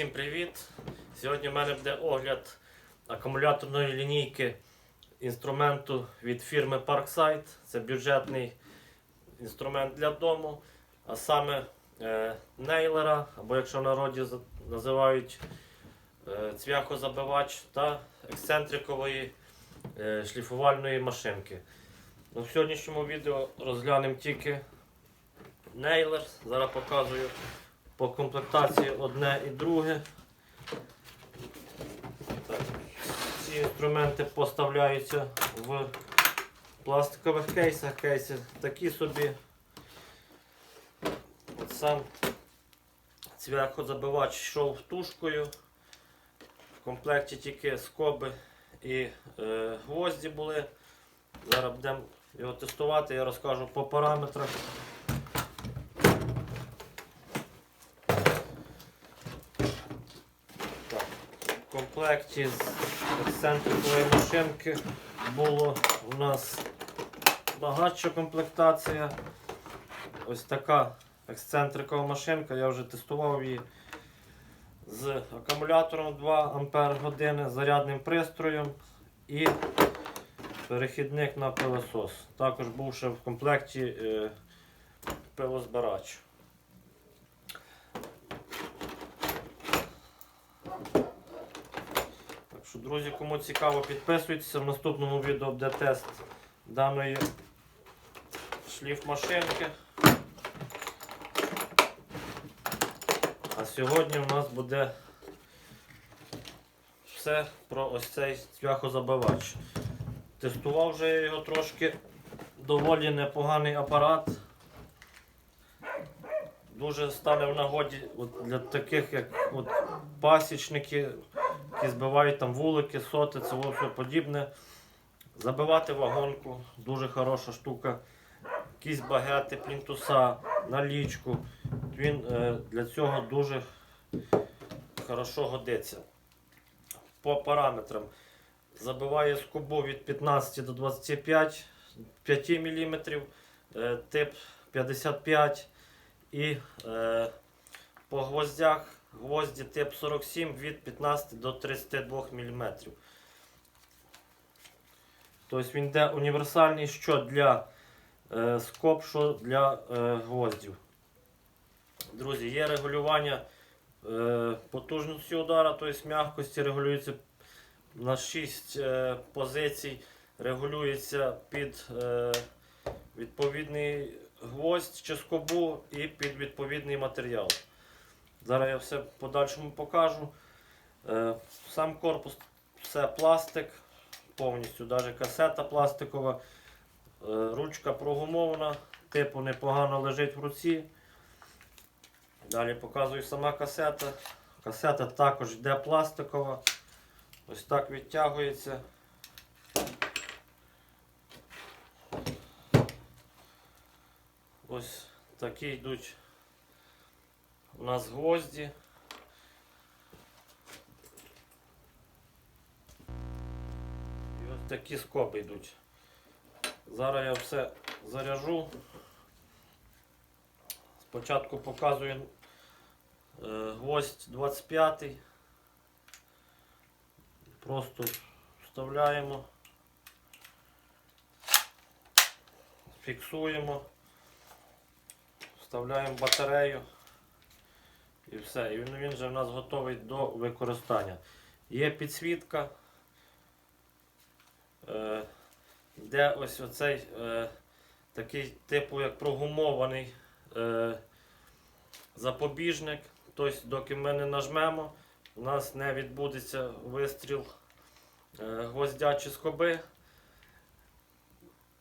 Всім привіт! Сьогодні в мене буде огляд акумуляторної лінійки інструменту від фірми Parkside. Це бюджетний інструмент для дому, а саме е, нейлера, або якщо в народі називають е, цвяхозабивач та ексцентрикової е, шліфувальної машинки. Ну, в сьогоднішньому відео розглянемо тільки нейлер. Зараз показую по комплектації одне і друге. Ці інструменти поставляються в пластикових кейсах. Кейси такі собі. Сам цвяхозабивач йшов тушкою. В комплекті тільки скоби і е, гвозді були. Зараз будемо його тестувати, я розкажу по параметрах. Так, в комплекті з ексцентрикової машинки було у нас багатша комплектація. Ось така ексцентрикова машинка, я вже тестував її з акумулятором 2 Ампер години, зарядним пристроєм і перехідник на пилосос. Також був ще в комплекті е, пилозбирач. Що, друзі, кому цікаво, підписуйтеся. В наступному відео буде тест даної шліфмашинки. А сьогодні у нас буде все про ось цей цвяхозабивач. Тестував вже його трошки доволі непоганий апарат. Дуже стане в нагоді от для таких, як от пасічники, які збивають там вулики, соти, це все подібне. Забивати вагонку, дуже хороша штука. Якісь багети, плінтуса, налічку. Він е, для цього дуже хорошо годиться. По параметрам. Забиває скобу від 15 до 25 5 мм, е, тип 55 і е, по гвоздях гвозді тип 47 від 15 до 32 мм. Тобто він йде універсальний що для е, скоб, що для е, гвоздів. Друзі, є регулювання е, потужності удара, тобто м'якості регулюється на 6 е, позицій, регулюється під е, відповідний гвоздь чи скобу і під відповідний матеріал. Зараз я все подальшому покажу. Е, сам корпус все пластик, повністю, навіть касета пластикова, е, ручка прогумована, типу непогано лежить в руці. Далі показую сама касета. Касета також йде пластикова. Ось так відтягується. Ось такі йдуть у нас гвозді. І ось такі скоби йдуть. Зараз я все заряжу. Спочатку показую е, гвоздь 25. Просто вставляємо, фіксуємо, вставляємо батарею і все. І він, він вже в нас готовий до використання. Є підсвітка, е, де ось оцей е, такий типу як прогумований е, запобіжник. Тобто, доки ми не нажмемо, у нас не відбудеться вистріл е, гвоздя чи скоби.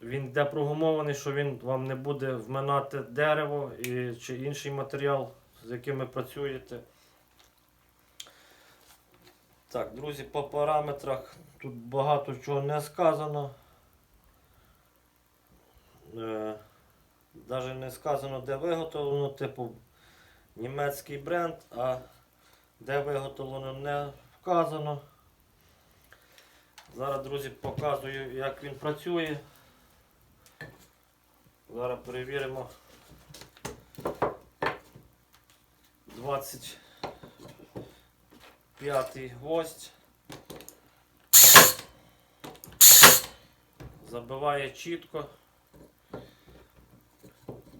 Він йде прогумований, що він вам не буде вминати дерево і, чи інший матеріал, з яким ви працюєте. Так, друзі, по параметрах тут багато чого не сказано. Е, Навіть не сказано, де виготовлено, типу німецький бренд, а де виготовлено не вказано. Зараз, друзі, показую, як він працює. Зараз перевіримо 20 п'ятий гвоздь. Забиває чітко.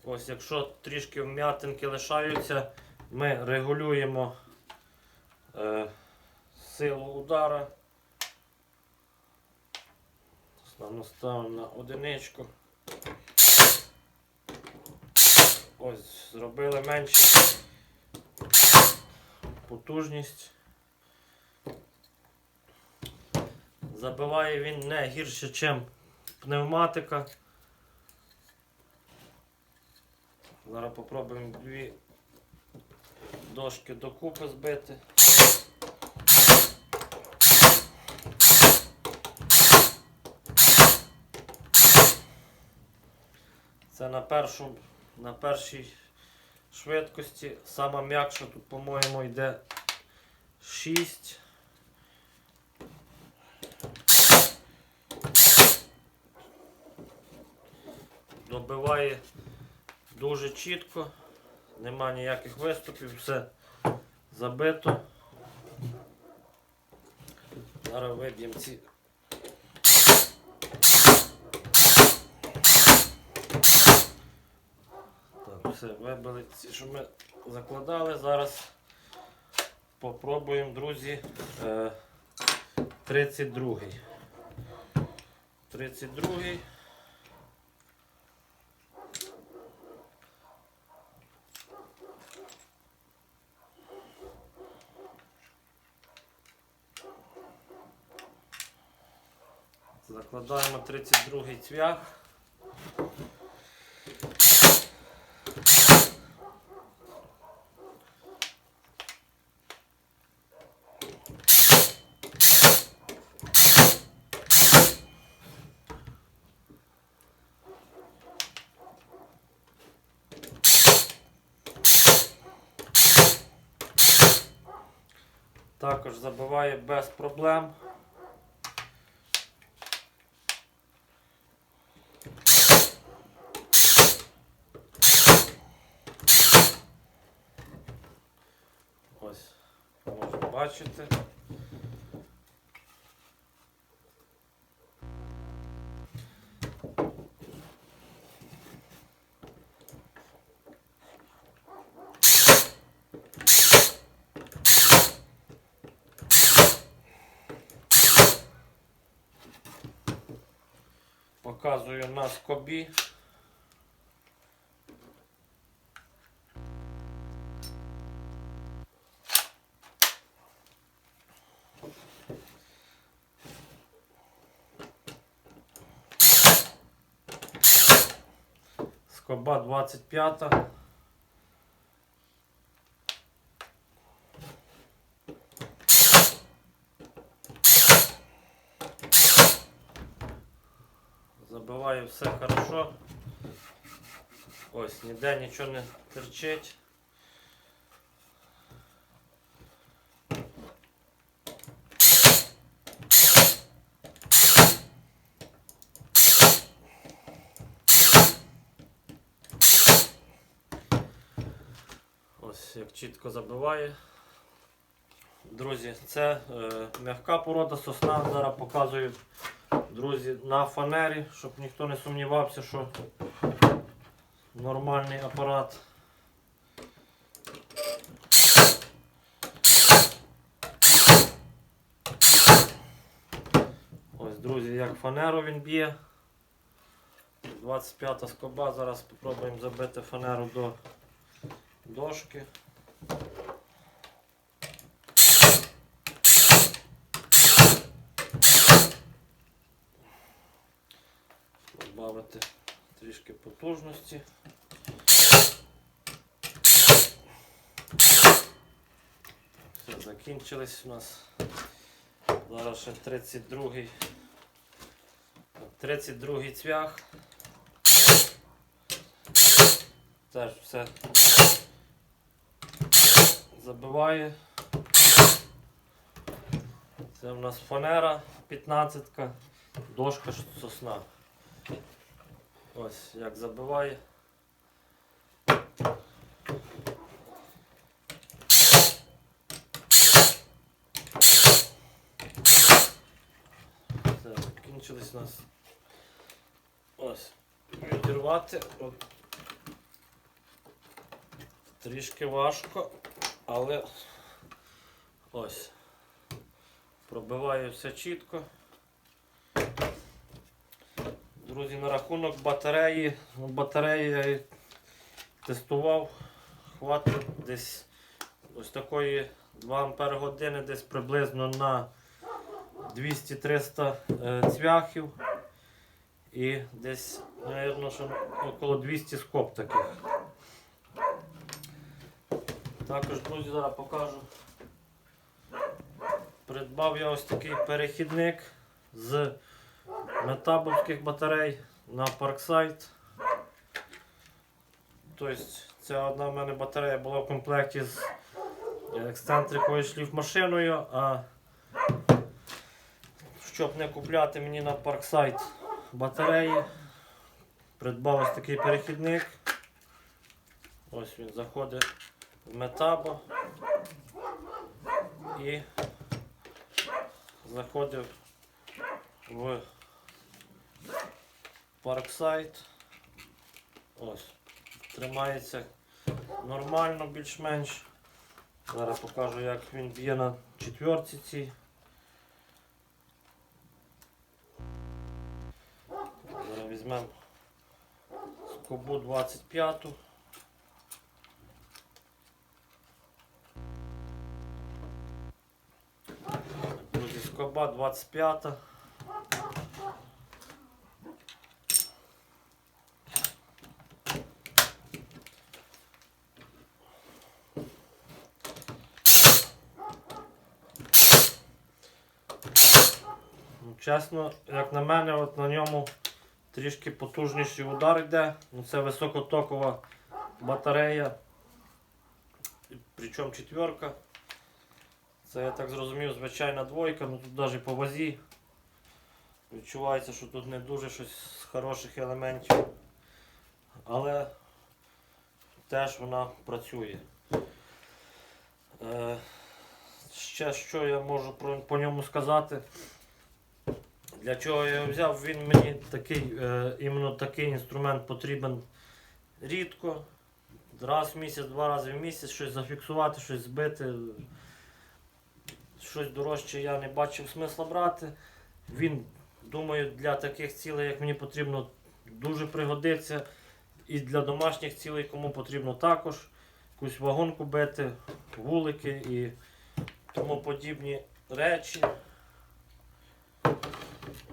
Ось, якщо трішки вм'ятинки лишаються, ми регулюємо е, силу удара. Ставимо ставимо на одиничку. Ось, зробили менше потужність. Забиває він не гірше, ніж пневматика. Зараз попробуємо дві дошки докупи збити. Це на, першу, на першій швидкості. Сама м'якша тут, по-моєму, йде 6. Добиває дуже чітко, нема ніяких виступів, все забито. Зараз виб'ємо ці. Так, все, вибили ці, що ми закладали. Зараз попробуємо, друзі, е, 32-й. 32-й. Закладаємо 32 цвях. Також забиває без проблем. Ось, можна бачити. Показую на скобі. Скоба 25. Забиваю все хорошо. Ось, ніде нічого не терчить. Ось як чітко забиває. Друзі, це е, м'яка порода сосна. Зараз показую, друзі, на фанері, щоб ніхто не сумнівався, що нормальний апарат. Ось, друзі, як фанеру він б'є. 25-та скоба. Зараз спробуємо забити фанеру до дошки. Добавити трішки потужності. Все, закінчились у нас. Зараз ще 32-й. 32-й цвях. Теж все забиває. Це в нас фанера 15, дошка сосна. Ось як забиває. Все, закінчились у нас ось. Відірвати. От. Трішки важко, але ось. Пробиваю все чітко. Друзі, на рахунок батареї. Батареї я тестував. Хватить десь ось такої 2 Ампер години десь приблизно на 200-300 е, цвяхів. І десь, мабуть, що около 200 скоб таких. Також, друзі, зараз покажу. Придбав я ось такий перехідник з метабовських батарей на Parkside. Тобто ця одна в мене батарея була в комплекті з ексцентриковою шліфмашиною, а щоб не купляти мені на Parkside батареї, придбав ось такий перехідник. Ось він заходить в метабо і заходив в Parkside. Ось. Тримається нормально більш-менш. Зараз покажу, як він б'є на четвірці цій. Зараз візьмемо скобу 25. Друзі, скоба 25. Ну, Чесно, як на мене, от на ньому трішки потужніший удар йде. Ну, це високотокова батарея. Причому четверка. Це я так зрозумів, звичайна двойка, ну тут навіть по вазі. Відчувається, що тут не дуже щось з хороших елементів. Але теж вона працює. Е, ще що я можу про, по ньому сказати. Для чого я його взяв? Він мені такий, е, іменно такий інструмент потрібен рідко. Раз в місяць, два рази в місяць щось зафіксувати, щось збити. Щось дорожче я не бачив смисла брати. Він, думаю, для таких цілей, як мені потрібно, дуже пригодиться. І для домашніх цілей, кому потрібно також. Якусь вагонку бити, вулики і тому подібні речі.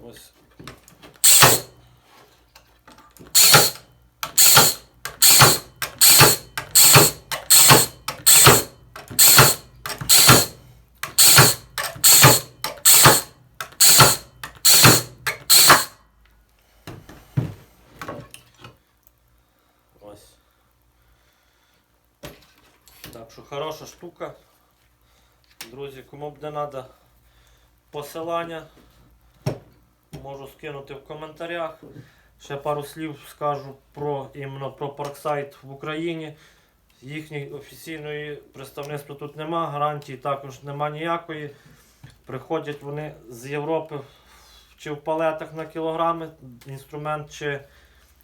Ось. Так що хороша штука. Друзі, кому буде треба посилання, можу скинути в коментарях. Ще пару слів скажу про іменно про Parkside в Україні. Їхньої офіційної представництва тут нема, гарантії також нема ніякої. Приходять вони з Європи чи в палетах на кілограми інструмент, чи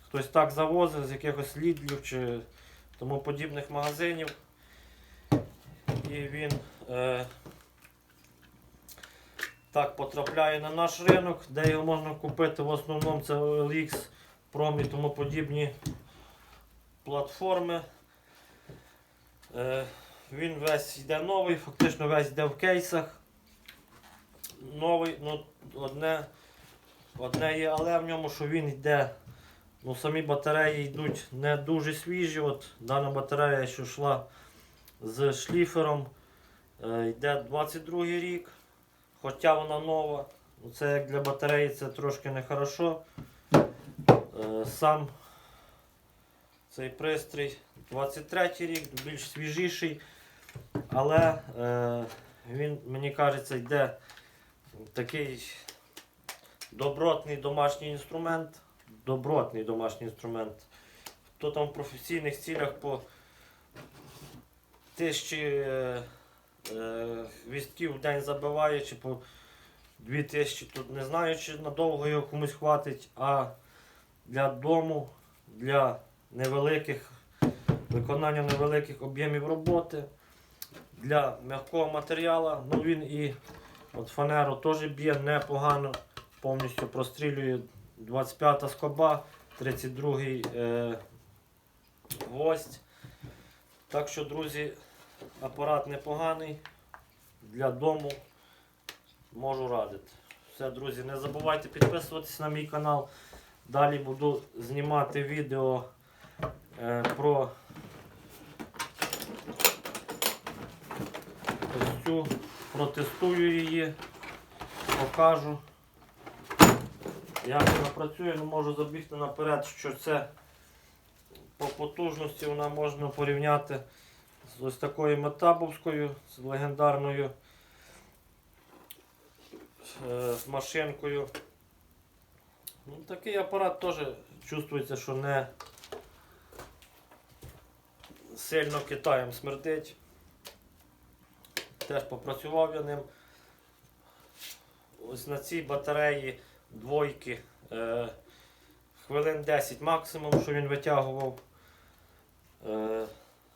хтось так завозить з якихось лідлів чи тому подібних магазинів. І він е, так потрапляє на наш ринок, де його можна купити в основному це OLX, Prom і тому подібні платформи. Е, він весь йде новий, фактично весь йде в кейсах. Новий, ну одне, одне є, але в ньому, що він йде. Ну, самі батареї йдуть не дуже свіжі. От Дана батарея, що йшла з шліфером, е, йде 22 рік, хоча вона нова. Це як для батареї це трошки нехорошо. Е, Сам цей пристрій 23 рік, більш свіжіший, але е, він, мені кажеться, йде такий добротний домашній інструмент. Добротний домашній інструмент. Хто там в професійних цілях по тисячі е, е, в день забиває, чи по 2000 тут не знаю, чи надовго його комусь хватить, а для дому, для невеликих виконання невеликих об'ємів роботи, для м'якого матеріалу. Ну він і от фанеру теж б'є непогано, повністю прострілює 25-та скоба, 32 е, гвоздь. Так що, друзі, апарат непоганий для дому. Можу радити. Все, друзі, не забувайте підписуватись на мій канал. Далі буду знімати відео е, про цю, протестую її, покажу. Як вона працює, ну можу забігти наперед, що це по потужності вона можна порівняти з ось такою метабовською, з легендарною е, машинкою. Ну, такий апарат теж чувствується, що не сильно Китаєм смердить. Теж попрацював я ним. Ось на цій батареї двойки е, хвилин 10 максимум, що він витягував. Е,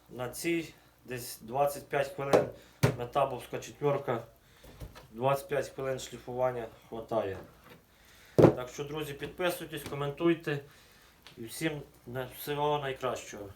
на цій десь 25 хвилин метабовська четверка, 25 хвилин шліфування вистачає. Так що, друзі, підписуйтесь, коментуйте і всім всього найкращого.